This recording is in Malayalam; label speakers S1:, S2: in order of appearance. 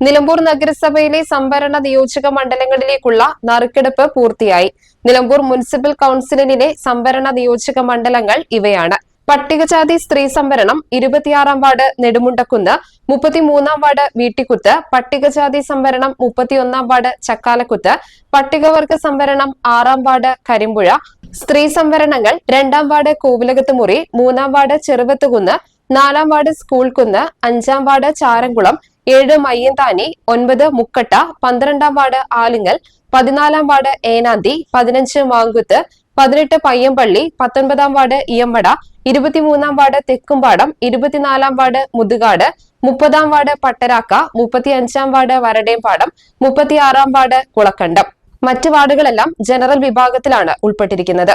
S1: നിലമ്പൂർ നഗരസഭയിലെ സംവരണ നിയോജക മണ്ഡലങ്ങളിലേക്കുള്ള നറുക്കെടുപ്പ് പൂർത്തിയായി. നിലമ്പൂർ മുനിസിപ്പൽ കൌൺസിലിലെ സംവരണ നിയോജക മണ്ഡലങ്ങൾ ഇവയാണ്. പട്ടികജാതി സ്ത്രീ സംവരണം ഇരുപത്തിയാറാം വാർഡ് നെടുമുണ്ടക്കുന്ന് മുപ്പത്തിമൂന്നാം വാർഡ് വീട്ടിക്കുത്ത് പട്ടികജാതി സംവരണം മുപ്പത്തിയൊന്നാം വാർഡ് ചക്കാലക്കുത്ത് പട്ടികവർഗ സംവരണം ആറാം വാർഡ് കരിമ്പുഴ സ്ത്രീ സംവരണങ്ങൾ രണ്ടാം വാർഡ് കോവിലകത്ത് മുറി മൂന്നാം വാർഡ് ചെറുവത്തുകുന്ന് നാലാം വാർഡ് സ്കൂൾ കുന്ന് അഞ്ചാം വാർഡ് ചാരംകുളം ഏഴ് മയ്യന്താനി ഒൻപത് മുക്കട്ട പന്ത്രണ്ടാം വാർഡ് ആലിങ്ങൽ പതിനാലാം വാർഡ് ഏനാന്തി പതിനഞ്ച് മാങ്കുത്ത് പതിനെട്ട് പയ്യമ്പള്ളി പത്തൊൻപതാം വാർഡ് ഇയമ്മട ഇരുപത്തിമൂന്നാം വാർഡ് തെക്കുംപാടം ഇരുപത്തിനാലാം വാർഡ് മുതുകാട് മുപ്പതാം വാർഡ് പട്ടരാക്ക മുപ്പത്തിയഞ്ചാം വാർഡ് വരടേംപാടം മുപ്പത്തിയാറാം വാർഡ് കുളക്കണ്ടം. മറ്റ് വാർഡുകളെല്ലാം ജനറൽ വിഭാഗത്തിലാണ് ഉൾപ്പെട്ടിരിക്കുന്നത്.